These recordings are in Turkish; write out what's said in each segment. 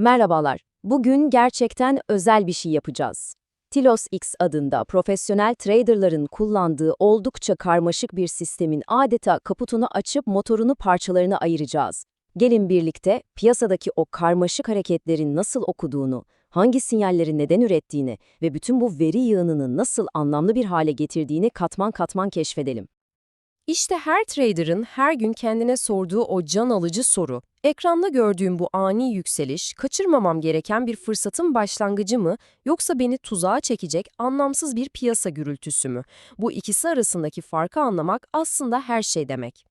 Merhabalar. Bugün gerçekten özel bir şey yapacağız. Tilos X adında profesyonel traderların kullandığı oldukça karmaşık bir sistemin adeta kaputunu açıp motorunu parçalarına ayıracağız. Gelin birlikte piyasadaki o karmaşık hareketlerin nasıl okuduğunu, hangi sinyalleri neden ürettiğini ve bütün bu veri yığınını nasıl anlamlı bir hale getirdiğini katman katman keşfedelim. İşte her trader'ın her gün kendine sorduğu o can alıcı soru. Ekranda gördüğüm bu ani yükseliş, kaçırmamam gereken bir fırsatın başlangıcı mı, yoksa beni tuzağa çekecek anlamsız bir piyasa gürültüsü mü? Bu ikisi arasındaki farkı anlamak aslında her şey demek.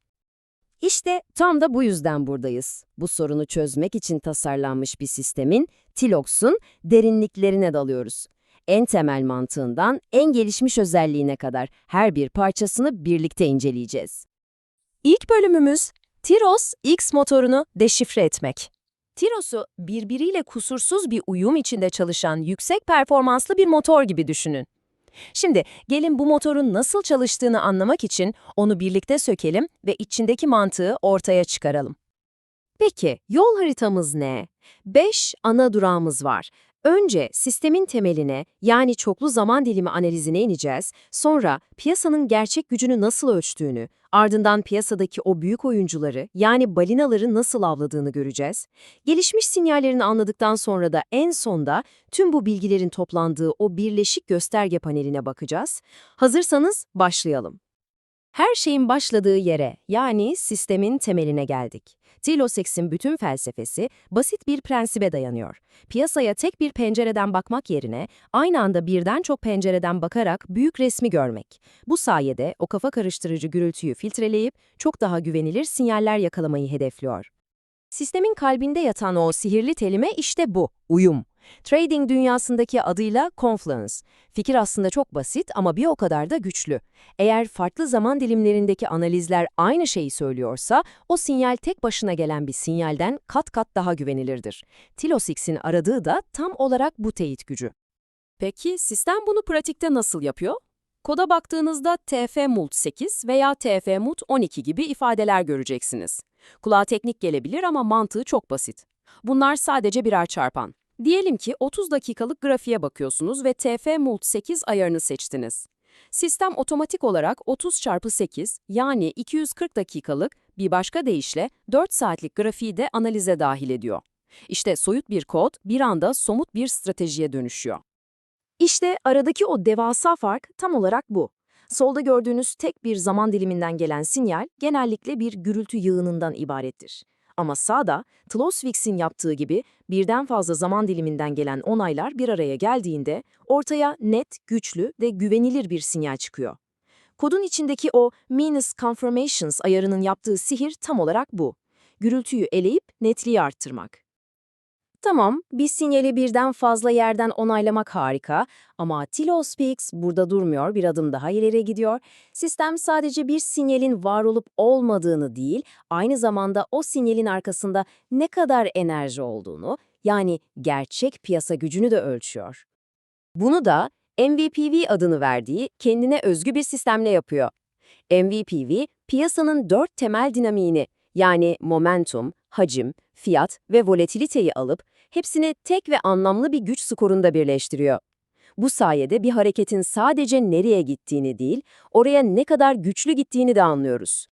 İşte tam da bu yüzden buradayız. Bu sorunu çözmek için tasarlanmış bir sistemin, Tilox'un derinliklerine dalıyoruz. En temel mantığından en gelişmiş özelliğine kadar her bir parçasını birlikte inceleyeceğiz. İlk bölümümüz Tiros X motorunu deşifre etmek. Tiros'u birbiriyle kusursuz bir uyum içinde çalışan yüksek performanslı bir motor gibi düşünün. Şimdi gelin bu motorun nasıl çalıştığını anlamak için onu birlikte sökelim ve içindeki mantığı ortaya çıkaralım. Peki yol haritamız ne? 5 ana durağımız var. Önce sistemin temeline yani çoklu zaman dilimi analizine ineceğiz, sonra piyasanın gerçek gücünü nasıl ölçtüğünü, ardından piyasadaki o büyük oyuncuları yani balinaları nasıl avladığını göreceğiz. Gelişmiş sinyallerini anladıktan sonra da en sonda tüm bu bilgilerin toplandığı o birleşik gösterge paneline bakacağız. Hazırsanız başlayalım. Her şeyin başladığı yere yani sistemin temeline geldik. Tilosex'in bütün felsefesi basit bir prensibe dayanıyor. Piyasaya tek bir pencereden bakmak yerine aynı anda birden çok pencereden bakarak büyük resmi görmek. Bu sayede o kafa karıştırıcı gürültüyü filtreleyip çok daha güvenilir sinyaller yakalamayı hedefliyor. Sistemin kalbinde yatan o sihirli telime işte bu, uyum. Trading dünyasındaki adıyla Confluence. Fikir aslında çok basit ama bir o kadar da güçlü. Eğer farklı zaman dilimlerindeki analizler aynı şeyi söylüyorsa, o sinyal tek başına gelen bir sinyalden kat kat daha güvenilirdir. Tilosix'in aradığı da tam olarak bu teyit gücü. Peki sistem bunu pratikte nasıl yapıyor? Koda baktığınızda TF-Mult 8 veya TF-Mult 12 gibi ifadeler göreceksiniz. Kulağa teknik gelebilir ama mantığı çok basit. Bunlar sadece birer çarpan. Diyelim ki 30 dakikalık grafiğe bakıyorsunuz ve TF Mult 8 ayarını seçtiniz. Sistem otomatik olarak 30 çarpı 8 yani 240 dakikalık bir başka deyişle 4 saatlik grafiği de analize dahil ediyor. İşte soyut bir kod bir anda somut bir stratejiye dönüşüyor. İşte aradaki o devasa fark tam olarak bu. Solda gördüğünüz tek bir zaman diliminden gelen sinyal genellikle bir gürültü yığınından ibarettir. Ama sağda, Tloswiks'in yaptığı gibi birden fazla zaman diliminden gelen onaylar bir araya geldiğinde ortaya net, güçlü ve güvenilir bir sinyal çıkıyor. Kodun içindeki o minus confirmations ayarının yaptığı sihir tam olarak bu. Gürültüyü eleyip netliği arttırmak. Tamam, bir sinyali birden fazla yerden onaylamak harika ama TiloSpeaks burada durmuyor, bir adım daha ileri gidiyor. Sistem sadece bir sinyalin var olup olmadığını değil, aynı zamanda o sinyalin arkasında ne kadar enerji olduğunu, yani gerçek piyasa gücünü de ölçüyor. Bunu da MVPV adını verdiği kendine özgü bir sistemle yapıyor. MVPV, piyasanın dört temel dinamiğini, yani momentum, hacim, fiyat ve volatiliteyi alıp hepsini tek ve anlamlı bir güç skorunda birleştiriyor. Bu sayede bir hareketin sadece nereye gittiğini değil, oraya ne kadar güçlü gittiğini de anlıyoruz.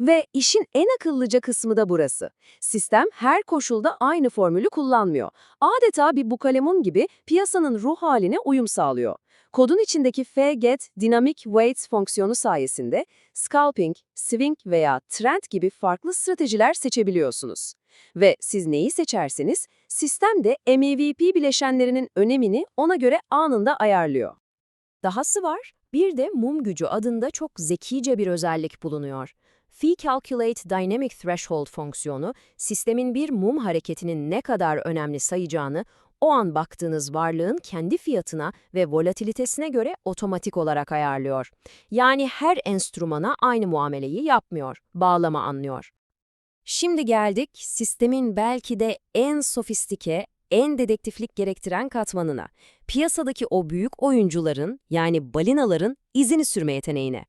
Ve işin en akıllıca kısmı da burası. Sistem her koşulda aynı formülü kullanmıyor. Adeta bir bukalemun gibi piyasanın ruh haline uyum sağlıyor. Kodun içindeki fget Dynamic Weights fonksiyonu sayesinde scalping, swing veya trend gibi farklı stratejiler seçebiliyorsunuz. Ve siz neyi seçerseniz sistem de MEVP bileşenlerinin önemini ona göre anında ayarlıyor. Dahası var, bir de mum gücü adında çok zekice bir özellik bulunuyor. Fee Calculate Dynamic Threshold fonksiyonu, sistemin bir mum hareketinin ne kadar önemli sayacağını o an baktığınız varlığın kendi fiyatına ve volatilitesine göre otomatik olarak ayarlıyor. Yani her enstrümana aynı muameleyi yapmıyor, bağlama anlıyor. Şimdi geldik sistemin belki de en sofistike, en dedektiflik gerektiren katmanına. Piyasadaki o büyük oyuncuların yani balinaların izini sürme yeteneğine.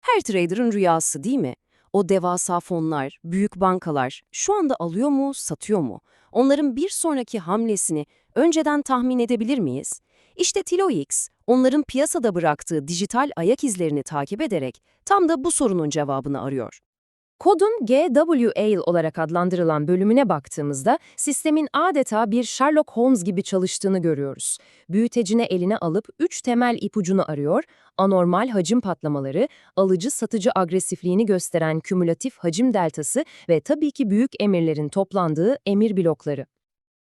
Her trader'ın rüyası değil mi? O devasa fonlar, büyük bankalar şu anda alıyor mu, satıyor mu? Onların bir sonraki hamlesini önceden tahmin edebilir miyiz? İşte TiloX, onların piyasada bıraktığı dijital ayak izlerini takip ederek tam da bu sorunun cevabını arıyor. Kodun GWAL olarak adlandırılan bölümüne baktığımızda sistemin adeta bir Sherlock Holmes gibi çalıştığını görüyoruz. Büyütecine eline alıp üç temel ipucunu arıyor, anormal hacim patlamaları, alıcı-satıcı agresifliğini gösteren kümülatif hacim deltası ve tabii ki büyük emirlerin toplandığı emir blokları.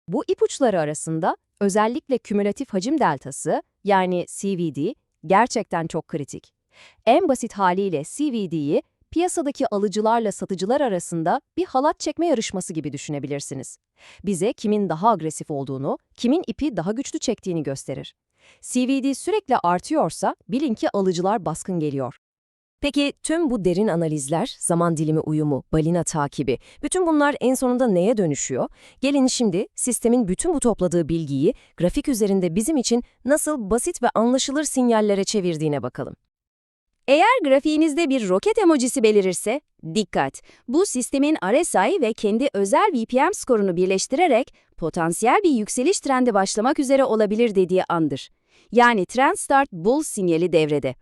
Bu ipuçları arasında özellikle kümülatif hacim deltası yani CVD gerçekten çok kritik. En basit haliyle CVD'yi piyasadaki alıcılarla satıcılar arasında bir halat çekme yarışması gibi düşünebilirsiniz. Bize kimin daha agresif olduğunu, kimin ipi daha güçlü çektiğini gösterir. CVD sürekli artıyorsa bilin ki alıcılar baskın geliyor. Peki tüm bu derin analizler, zaman dilimi uyumu, balina takibi, bütün bunlar en sonunda neye dönüşüyor? Gelin şimdi sistemin bütün bu topladığı bilgiyi grafik üzerinde bizim için nasıl basit ve anlaşılır sinyallere çevirdiğine bakalım. Eğer grafiğinizde bir roket emojisi belirirse, dikkat! Bu sistemin RSI ve kendi özel VPM skorunu birleştirerek potansiyel bir yükseliş trendi başlamak üzere olabilir dediği andır. Yani Trend Start Bull sinyali devrede.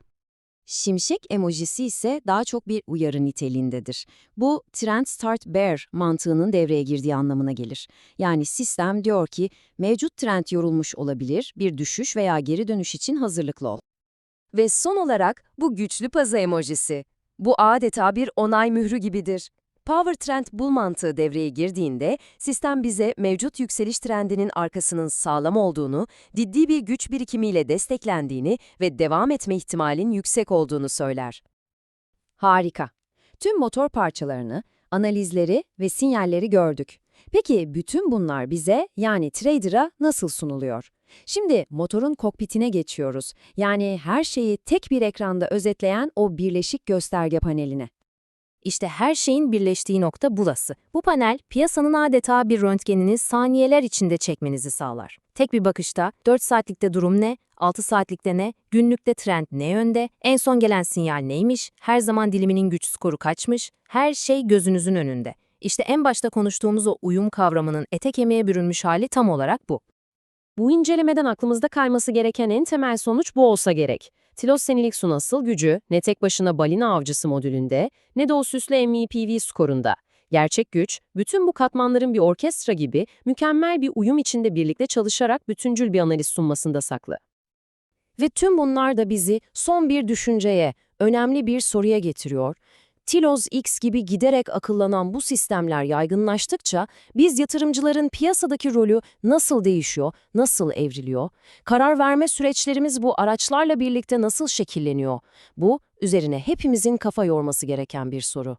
Şimşek emojisi ise daha çok bir uyarı niteliğindedir. Bu Trend Start Bear mantığının devreye girdiği anlamına gelir. Yani sistem diyor ki mevcut trend yorulmuş olabilir, bir düşüş veya geri dönüş için hazırlıklı ol. Ve son olarak bu güçlü pazı emojisi. Bu adeta bir onay mührü gibidir. Power Trend Bull mantığı devreye girdiğinde sistem bize mevcut yükseliş trendinin arkasının sağlam olduğunu, ciddi bir güç birikimiyle desteklendiğini ve devam etme ihtimalin yüksek olduğunu söyler. Harika. Tüm motor parçalarını, analizleri ve sinyalleri gördük. Peki bütün bunlar bize yani trader'a nasıl sunuluyor? Şimdi motorun kokpitine geçiyoruz. Yani her şeyi tek bir ekranda özetleyen o birleşik gösterge paneline. İşte her şeyin birleştiği nokta burası. Bu panel piyasanın adeta bir röntgenini saniyeler içinde çekmenizi sağlar. Tek bir bakışta 4 saatlikte durum ne, 6 saatlikte ne, günlükte trend ne yönde, en son gelen sinyal neymiş, her zaman diliminin güç skoru kaçmış, her şey gözünüzün önünde. İşte en başta konuştuğumuz o uyum kavramının ete kemiğe bürünmüş hali tam olarak bu. Bu incelemeden aklımızda kayması gereken en temel sonuç bu olsa gerek. Tilos senilik su nasıl gücü ne tek başına balina avcısı modülünde ne de o süslü MEPV skorunda. Gerçek güç, bütün bu katmanların bir orkestra gibi mükemmel bir uyum içinde birlikte çalışarak bütüncül bir analiz sunmasında saklı. Ve tüm bunlar da bizi son bir düşünceye, önemli bir soruya getiriyor. Tiloz X gibi giderek akıllanan bu sistemler yaygınlaştıkça biz yatırımcıların piyasadaki rolü nasıl değişiyor, nasıl evriliyor? Karar verme süreçlerimiz bu araçlarla birlikte nasıl şekilleniyor? Bu, üzerine hepimizin kafa yorması gereken bir soru.